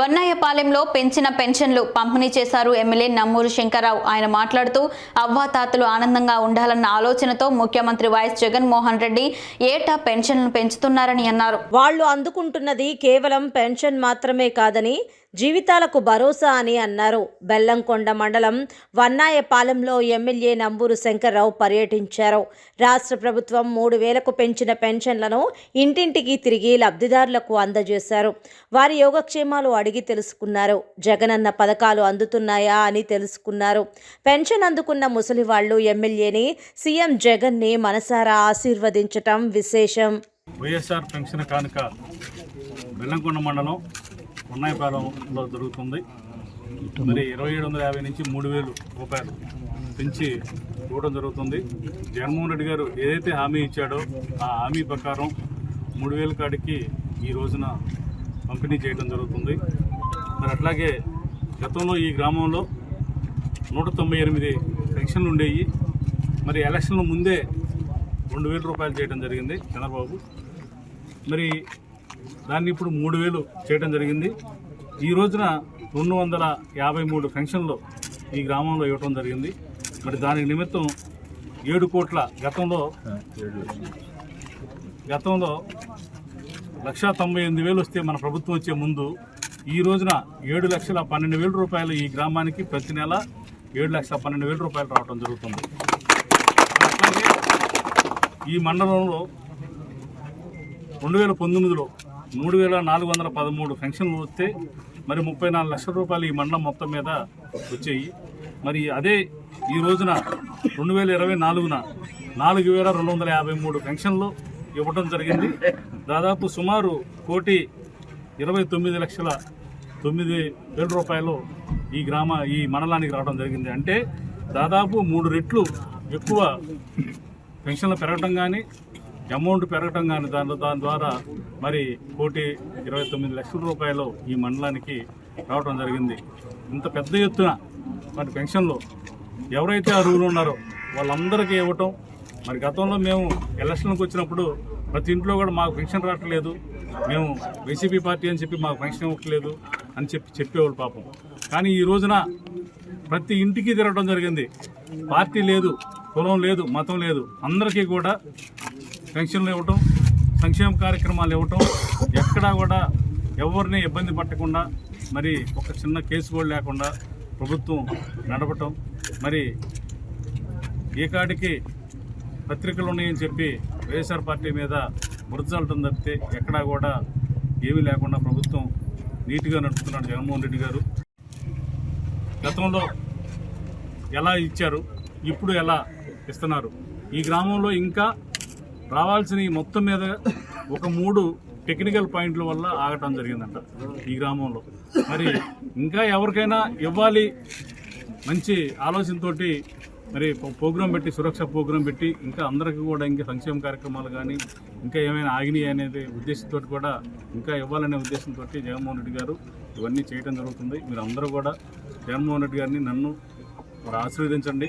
వన్నాయపాలెంలో పెంచిన పెన్షన్లు పంపిణీ చేశారు ఎమ్మెల్యే నమ్మూరు శంకర్రావు. ఆయన మాట్లాడుతూ అవ్వాతాతలు ఆనందంగా ఉండాలన్న ఆలోచనతో ముఖ్యమంత్రి వైఎస్ జగన్మోహన్ రెడ్డి ఏటా పెన్షన్లు పెంచుతున్నారని అన్నారు. వాళ్ళు అందుకుంటున్నది కేవలం పెన్షన్ మాత్రమే కాదని జీవితాలకు భరోసా అని అన్నారు. బెల్లంకొండ మండలం వన్నాయపాలెంలో ఎమ్మెల్యే నంబూరు శంకర్రావు పర్యటించారు. రాష్ట్ర ప్రభుత్వం మూడు వేలకు పెంచిన పెన్షన్లను ఇంటింటికి తిరిగి లబ్ధిదారులకు అందజేశారు. వారి యోగక్షేమాలు అడిగి తెలుసుకున్నారు. జగనన్న పథకాలు అందుతున్నాయా అని తెలుసుకున్నారు. పెన్షన్ అందుకున్న ముసలి వాళ్ళు ఎమ్మెల్యేని సీఎం జగన్ని మనసారా ఆశీర్వదించటం విశేషం. వైఎస్ఆర్ పెన్షన్ కానుక బెల్లంకొండ మండలం ఉన్నాయపాలెంలో జరుగుతుంది మరి ఇరవై ఏడు వందల యాభై నుంచి మూడు వేలు రూపాయలు పెంచి ఇవ్వడం జరుగుతుంది. జగన్మోహన్ రెడ్డి గారు ఏదైతే హామీ ఇచ్చాడో ఆ హామీ ప్రకారం మూడు వేల కాడికి ఈ రోజున పంపిణీ చేయడం జరుగుతుంది. మరి అట్లాగే గతంలో ఈ గ్రామంలో నూట తొంభై ఎనిమిది పెన్షన్లు ఉండేవి. మరి ఎలక్షన్ల ముందే రెండు వేల రూపాయలు చేయడం జరిగింది చంద్రబాబు. మరి దాన్ని ఇప్పుడు మూడు వేలు చేయడం జరిగింది. ఈ రోజున రెండు వందల యాభై మూడు పెన్షన్లు ఈ గ్రామంలో ఇవ్వటం జరిగింది. మరి దానికి నిమిత్తం ఏడు కోట్ల గతంలో గతంలో లక్ష తొంభై ఎనిమిది వేలు వస్తే మన ప్రభుత్వం వచ్చే ముందు ఈ రోజున ఏడు లక్షల పన్నెండు వేల రూపాయలు ఈ గ్రామానికి ప్రతి నెల ఏడు లక్షల పన్నెండు వేల రూపాయలు రావడం జరుగుతుంది. ఈ మండలంలో రెండు వేల పంతొమ్మిదిలో మూడు వేల నాలుగు వందల పదమూడు పెన్షన్లు వస్తే మరి ముప్పై నాలుగు లక్షల రూపాయలు ఈ మండలం మొత్తం మీద వచ్చాయి. మరి అదే ఈ రోజున రెండు వేల ఇరవై నాలుగున నాలుగు వేల రెండు వందల యాభై మూడు పెన్షన్లు ఇవ్వడం జరిగింది. దాదాపు సుమారు కోటి ఇరవై తొమ్మిది లక్షల తొమ్మిది వేల రూపాయలు ఈ గ్రామ ఈ మండలానికి రావడం జరిగింది. అంటే దాదాపు మూడు రెట్లు ఎక్కువ పెన్షన్లు పెరగటం కానీ అమౌంట్ పెరగటం కానీ దాని దాని ద్వారా మరి కోటి ఇరవై తొమ్మిది లక్షల రూపాయలు ఈ మండలానికి రావడం జరిగింది. ఇంత పెద్ద ఎత్తున మరి పెన్షన్లు ఎవరైతే అర్హులు ఉన్నారో వాళ్ళందరికీ ఇవ్వటం మరి గతంలో మేము ఎలక్షన్కి వచ్చినప్పుడు ప్రతి ఇంట్లో కూడా మాకు పెన్షన్ రావట్లేదు. మేము వైసీపీ పార్టీ అని చెప్పి మాకు పెన్షన్ ఇవ్వట్లేదు అని చెప్పి చెప్పేవాళ్ళు పాపం. కానీ ఈ రోజున ప్రతి ఇంటికి తిరగడం జరిగింది. పార్టీ లేదు కులం లేదు మతం లేదు. అందరికీ కూడా పెన్షన్లు ఇవ్వటం సంక్షేమ కార్యక్రమాలు ఇవ్వటం ఎక్కడా కూడా ఎవరిని ఇబ్బంది పట్టకుండా మరి ఒక చిన్న కేసు కూడా లేకుండా ప్రభుత్వం నడపటం మరి ఈ కాడికి పత్రికలు ఉన్నాయని చెప్పి వైఎస్ఆర్ పార్టీ మీద బురదలటం తప్పితే ఎక్కడా కూడా ఏమీ లేకుండా ప్రభుత్వం నీట్గా నడుపుతున్నాడు జగన్మోహన్ రెడ్డి గారు. గతంలో ఎలా ఇచ్చారు ఇప్పుడు ఎలా ఇస్తున్నారు? ఈ గ్రామంలో ఇంకా రావాల్సిన మొత్తం మీద ఒక మూడు టెక్నికల్ పాయింట్ల వల్ల ఆగటం జరిగిందంట ఈ గ్రామంలో. మరి ఇంకా ఎవరికైనా ఇవ్వాలి మంచి ఆలోచనతో మరి ప్రోగ్రాం పెట్టి సురక్ష ప్రోగ్రాం పెట్టి ఇంకా అందరికీ కూడా ఇంకా సంక్షేమ కార్యక్రమాలు కానీ ఇంకా ఏమైనా ఆగినాయి అనేది ఉద్దేశంతో కూడా ఇంకా ఇవ్వాలనే ఉద్దేశంతో జగన్మోహన్ రెడ్డి గారు ఇవన్నీ చేయడం జరుగుతుంది. మీరు అందరూ కూడా జగన్మోహన్ రెడ్డి గారిని నన్ను ఆశీర్వదించండి.